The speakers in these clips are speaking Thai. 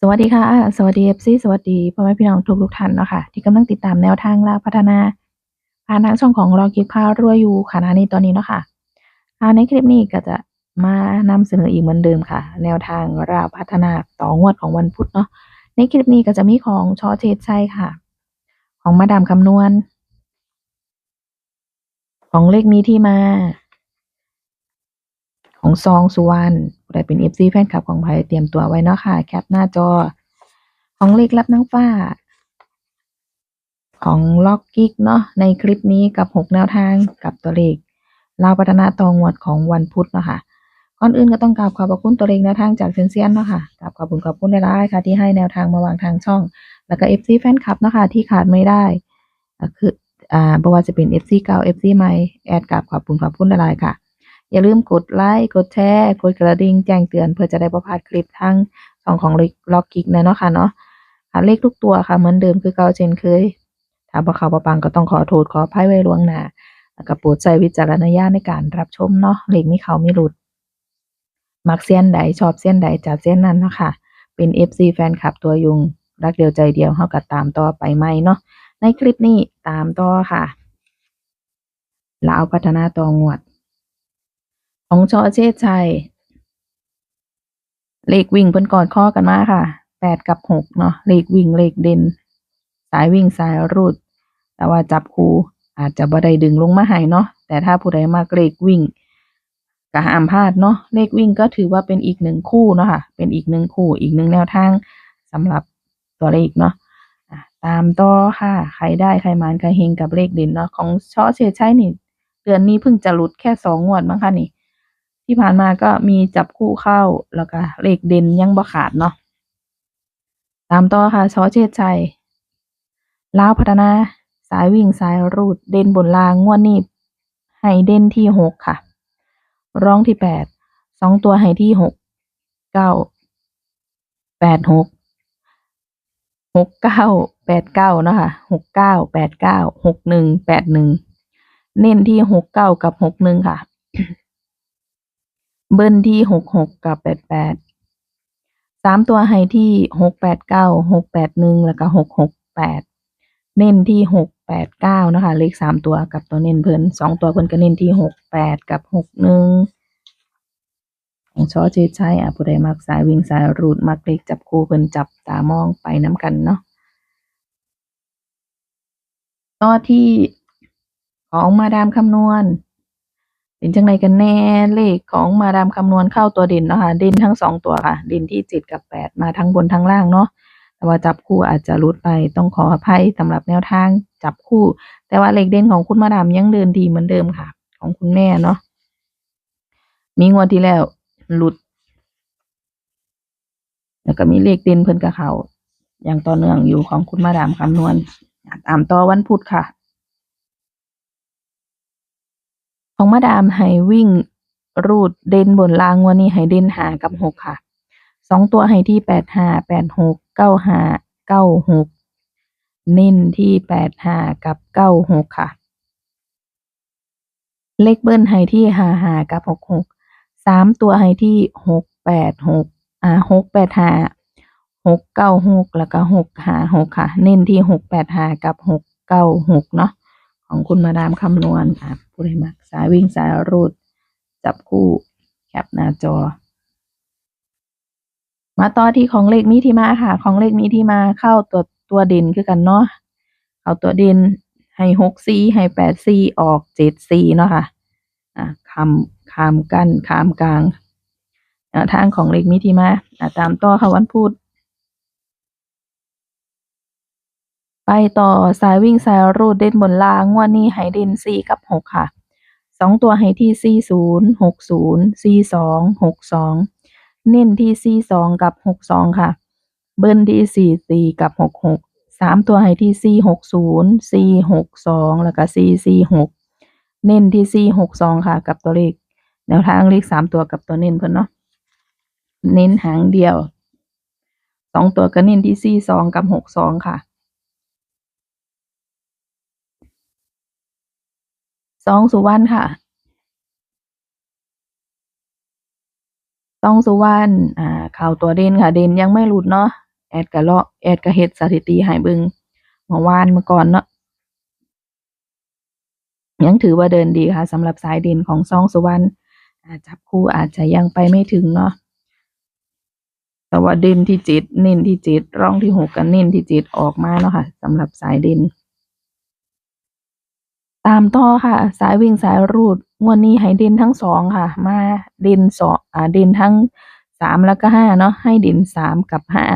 สวัสดีค่ะ สวัสดี FC สวัสดีพ่อแม่พี่น้องทุกทุกท่านเนาะค่ะที่กำลังติดตามแนวทางลาวพัฒนาผ่านทางช่องของรอกิฟพารวยอยู่ค่ะนี้ตอนนี้เนาะค่ะอ่าในคลิปนี้ก็จะมานำเสนออีกเหมือนเดิมค่ะ แนวทางราวพัฒนาต่องวดของวันพุธเนาะในคลิปนี้ก็จะมีของชอเทศชัยค่ะ ของมาดามคำนวณ ของเลขมีที่มา ของซองสุวรรณ ผู้เป็น FC แฟนคลับของไผเตรียมตัวไว้เนาะค่ะ แคปหน้าจอ ของเลขลับนางฟ้า ของล็อกกิกเนาะในคลิปนี้กับ 6 แนวทางกับตัวเลขลาพัฒนาตองวดของวันพุธเนาะค่ะก่อนอื่นก็ต้องกราบขอบพระคุณตัวเลขแนวทางจากเซนเซียนเนาะค่ะกราบขอบคุณขอบคุณหลายค่ะ ที่ให้แนวทางมาวางทางช่อง แล้วก็ FC แฟนคลับเนาะค่ะที่ขาดไม่ได้ คือ อ่าบว่าจะเป็น FC เก่า FC ใหม่ แอดกราบขอบคุณขอบคุณหลายค่ะ อย่าลืมกดไลค์กดแชร์กดกระดิ่งแจ้งเตือนเพื่อจะได้บ่พลาดคลิปทั้งช่องของล็อกกิกนะเนาะค่ะเนาะเลขทุกตัวค่ะเหมือนเดิมคือเก่าเช่นเคยถ้าบ่เขาบ่ปังก็ต้องขอโทษขออภัยไว้ล่วงหน้าแล้วก็โปรดใช้วิจารณญาณในการรับชมเนาะเลขมีเข้ามีหลุด มักเส้นใดชอบเส้นใดจัดเส้นนั้นเนาะค่ะเป็น FC แฟนคลับตัวยุง รักเดียวใจเดียวเฮาก็ตามต่อไปใหม่เนาะในคลิปนี้ตามต่อค่ะลาวพัฒนาต่องวด ของชอเชษชัย เลขวิ่งเพิ่นกอดข้อกันมาค่ะแปดกับหกเนาะเลขวิ่งเลขเด่น สายวิ่งสายรูด แต่ว่าจับคู่อาจจะบ่ได้ดึงลงมาให้เนาะแต่ถ้าผู้ใดมากเลขวิ่งก็ห้ามพลาดเนาะเลขวิ่งก็ถือว่าเป็นอีกหนึ่งคู่เนาะค่ะ เป็นอีกหนึ่งคู่อีกหนึ่งแนวทางสำหรับตัวเลขเนาะอะตามต่อค่ะ ใครได้ใครมานใครเฮงกับเลขเด่นเนาะของชอเชษชัยนี่เดือนนี้เพิ่งจะหลุดแค่สองงวดมั้งคะนี่ ที่ผ่านมาก็มีจับคู่เข้าแล้วก็เลขเด่นยังบ่ขาดเนาะตามต่อค่ะชอเชษชัยลาวพัฒนาสายวิ่งสายรูดเด่นบนรางงวดนี้ให้เด่นที่หกค่ะ ร้องที่แปดสองตัวให้ที่หกเก้าแปดหกหกเก้าแปดเก้านะค่ะหกเก้าแปดเก้าหกหนึ่งแปดหนึ่งเน้นที่หกเก้ากับหกหนึ่งค่ะ เบิ้ลที่หกหกกับแปดแปดสามตัวให้ที่หกแปดเก้าหกแปดหนึ่งแล้วก็หกหกแปดเน้นที่หกแปดเก้านะคะ เลขสามตัวกับตัวเน้นเพิ่นสองตัวเพิ่นก็เน้นที่หกแปดกับหกหนึ่งของชอเจชัยอะผู้ใดมักสายวิ่งสายรูดมักเลขจับคู่เพิ่นจับตามองไปน้ำกันเนาะต่อที่ของมาดามคำนวณ เป็นจังไดกันแน่เลขของมาดามคำนวณเข้าตัวเด่นเนาะค่ะเด่นทั้งสองตัวค่ะ เด่นที่เจ็ดกับแปดมาทั้งบนทั้งล่างเนาะแต่ว่าจับคู่อาจจะหลุดไปต้องขออภัยสำหรับแนวทางจับคู่ แต่ว่าเลขเด่นของคุณมาดามยังเดินดีเหมือนเดิมค่ะ ของคุณแม่เนาะมีงวดที่แล้วหลุด แล้วก็มีเลขเด่นเพิ่นกับเขาอย่างต่อเนื่องอยู่ของคุณมาดามคำนวณตามต่อวันพุธค่ะ ของมาดามให้วิ่งรูดเด่นบนรางวันนี้ให้เด่นหากับหกค่ะสองตัวให้ที่แปดห้าแปดหกเก้าห้าเก้าหกเน้นที่แปดห้ากับเก้าหกค่ะ เลขเบิ้ลให้ที่ห้าห้ากับหกหกสามตัวให้ที่หกแปดหกอ่าหกแปดห้าหกเก้าหกแล้วก็หกห้าหกค่ะ เน้นที่หกแปดห้ากับหกเก้าหกเนาะของคุณมาดามคำนวณอะ ผู้ใดมักสายวิ่งสายรูด จับคู่แคปหน้าจอ มาต่อที่ของเลขมีที่มาค่ะ ของเลขมีที่มาเข้าตัวตัวเด่นคือกันเนาะเอาตัวเด่นให้หกซีให้แปดซีออกเจ็ดซีเนาะค่ะอะคำคามกันคามกลางทางของเลขมีที่มาตามต่อค่ะวันพุธ ไปต่อสายวิ่งสายรูดเด่นบนล่างงวดนี้ให้เด่นสี่กับหกค่ะสองตัวให้ที่สี่ศูนย์หกศูนย์สี่สองหกสองเน้นที่สี่สองกับหกสองค่ะ เบิ้ลที่สี่สี่กับหกหกสามตัวให้ที่สี่หกศูนย์สี่หกสองแล้วก็สี่สี่หกเน้นที่สี่หกสองค่ะ กับตัวเลขแนวทางเลขสามตัวกับตัวเน้นเพิ่นเนาะเน้นหางเดียวสองตัวก็เน้นที่สี่สองกับหกสองค่ะ สองสุวรรณค่ะต้องสุวรรณอ่าข่าวตัวเด่นค่ะ เด่นยังไม่หลุดเนาะแอดก็เลาะแอดก็เฮ็ดสถิติห้เบิ่งเมื่อวานเมื่อก่อนเนาะยังถือว่าเดินดีค่ะสำหรับสายเด่นของซองสุวรรณอาจับคู่อาจจะยังไปไม่ถึงเนาะแต่ว่าเด่นที่จ็ดเน้นที่จ็ดร่องที่หกกับเน้นที่จ็ดออกมาเนาะค่ะสำหรับสายเด่น ตามต่อค่ะ สายวิ่งสายรูดงวดนี้ให้เด่นทั้งสองค่ะ มาเด่นสองอ่าเด่นทั้งสามแล้วก็ห้าเนาะให้เด่นสามกับห้า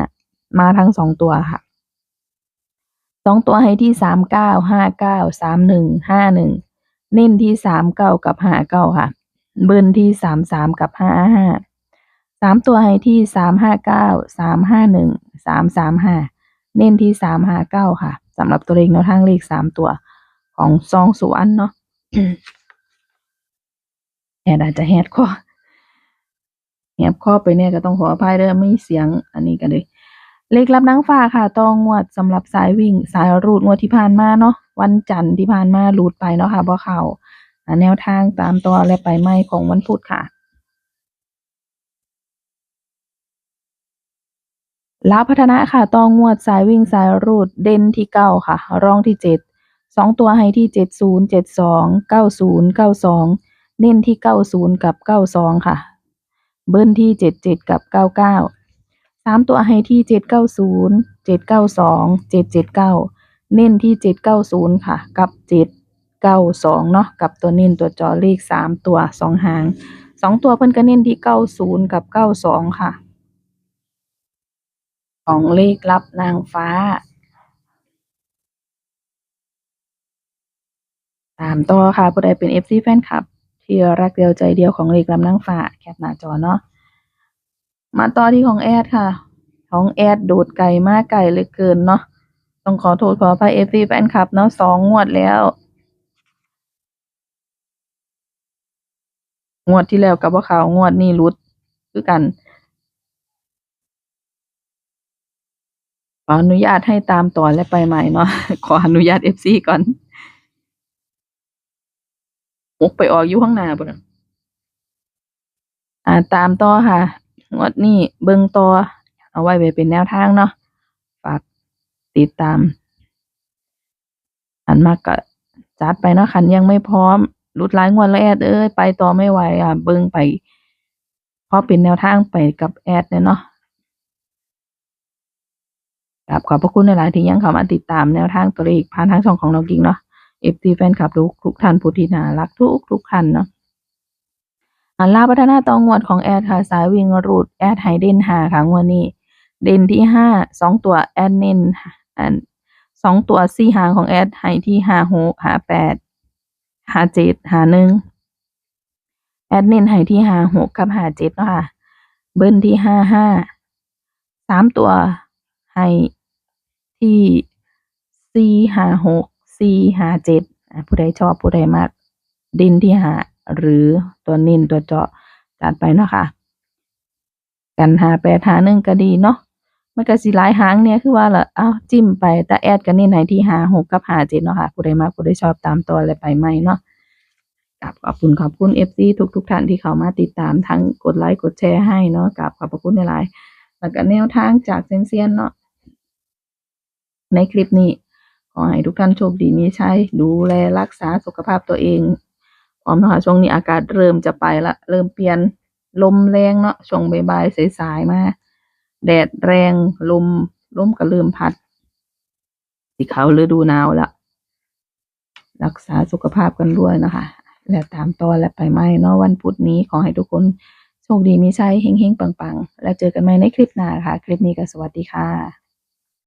มาทั้งสองตัวค่ะสองตัวให้ที่สามเก้าห้าเก้าสามหนึ่งห้าหนึ่งเน้นที่สามเก้ากับห้าเก้าค่ะ เบิ้ลที่สามสามกับห้าห้าสามตัวให้ที่สามห้าเก้าสามห้าหนึ่งสามสามห้าเน้นที่สามห้าเก้าค่ะสำหรับตัวเลขแนวทางเลขสามตัว ของซองสุวรรณเนาะแอดอาจจะแฮดคอแฮบข้อไปเนี่ยก็ต้องขออภัยเด้อไม่เสียงอันนี้กันเลย เลขรับนางฟ้าค่ะต้องงวดสำหรับสายวิ่ง สายรูดงวดที่ผ่านมาเนาะวันจันทร์ที่ผ่านมารูดไปเนาะค่ะบ่เข้าอ่าแนวทางตามต่อและไปไม่ของวันพุธค่ะลาวพัฒนาค่ะต้องงวดสายวิ่งสายรูดเด่นที่เก้าค่ะ รองที่เจ็ด สองตัวให้ที่เจ็ดศูนย์เจ็ดสองเก้าศูนย์เก้าสองเน้นที่เก้าศูนย์กับเก้าสองค่ะ เบิ้ลที่เจ็ดเจ็ดกับเก้าเก้าสามตัวให้ที่เจ็ดเก้าศูนย์เจ็ดเก้าสองเจ็ดเจ็ดเก้าเน้นที่เจ็ดเก้าศูนย์ค่ะ กับเจ็ดเก้าสองเนาะกับตัวเน้นตัวจอเลขสามตัวสองหางสองตัวเพิ่นก็เน้นที่เก้าศูนย์กับเก้าสองค่ะ ของเลขลับนางฟ้า ตามต่อค่ะผู้ใดเป็น FC แฟนคลับ ที่รักเดียวใจเดียวของเลขลับนางฟ้าแคปหน้าจอเนาะมาต่อที่ของแอดค่ะ ของแอดโดดไก่มากไก่เลยเกินเนาะต้องขอโทษขออภัย FC แฟนคลับเนาะสองงวดแล้วงวดที่แล้วกับว่าเขาวงวดนี้รุดคือกันขออนุญาตให้ตามต่อและไปใหม่เนาะขออนุญาตเอฟซีก่อน มกไปออกอยู่ข้างหน้าบ่นะอ่าตามต่อค่ะงวดนี้เบิ่งต่อเอาไว้ไว้เป็นแนวทางเนาะฝากติดตาม อันมากก็จัดไปเนาะคันยังไม่พร้อมรุดหลายงวดแล้วแอดเอ้ยไปต่อไม่ไหวอะเบิ่งไปพอเป็นแนวทางไปกับแอดเนาะครับขอบพระคุณในหลายที่ยังเข้ามาติดตามแนวทางตัวเลขผ่านทางช่องของเรากิงเนาะ เอฟซีแฟนคลับทุกทุกท่านผู้ที่น่ารักทุกทุกท่านเนาะอันลาพัฒนาตองงวดของแอดค่ะสายวิ่งรูดแอดไฮเดนหาค่ะงวดนี้ เด่นที่ห้าสองตัวแอดเน้นอันสองตัวสี่หางของแอดไฮที่ห้าหกห้าแปดห้าเจ็ดห้าหนึ่งแอดเน้นไฮที่ห้าหกกับห้าเจ็ดเนาะค่ะ เบิ้ลที่ห้าห้าสามตัวให้ที่สี่ห้าหก สี่ห้าเจ็ดผู้ใดชอบผู้ใดมากด่นที่หาหรือตัวน้นตัวเจาะจัดไปเนาะค่ะ กันหาแปดหาหนึ่งก็ดีเนาะมันก็สิหลายหางเนี่ยคือว่าละเอ้าจิ้มไปแต่แอดกันน้นไหนที่หาหกกับหาเจ็ดเนาะค่ะผู้ใดมากผู้ใดชอบตามตัวอะไรไปไหมเนาะกับขอบคุณขอบคุณเอฟซีทุกทุกท่านที่เข้ามาติดตามทั้งกดไลค์กดแชร์ให้เนาะกับขอบพระคุณหลายแล้วก็แนวทางจากเซนเซียนเนาะในคลิปนี้ ขอให้ทุกท่านโชคดีมีชัยดูแลรักษาสุขภาพตัวเองพร้อมนะคะช่วงนี้อากาศเริ่มจะไปละเริ่มเปลี่ยนลมแรงเนาะช่วงบ่ายๆสายๆมาแดดแรงลมลมก็เริ่มพัดสิเขาฤดูหนาวละรักษาสุขภาพกันด้วยนะคะ และตามต่อและไปไหมเนาะวันพุธนี้ขอให้ทุกคนโชคดีมีชัยเฮงๆปังๆ แล้วเจอกันใหม่ในคลิปหน้าค่ะ คลิปนี้ก็สวัสดีค่ะ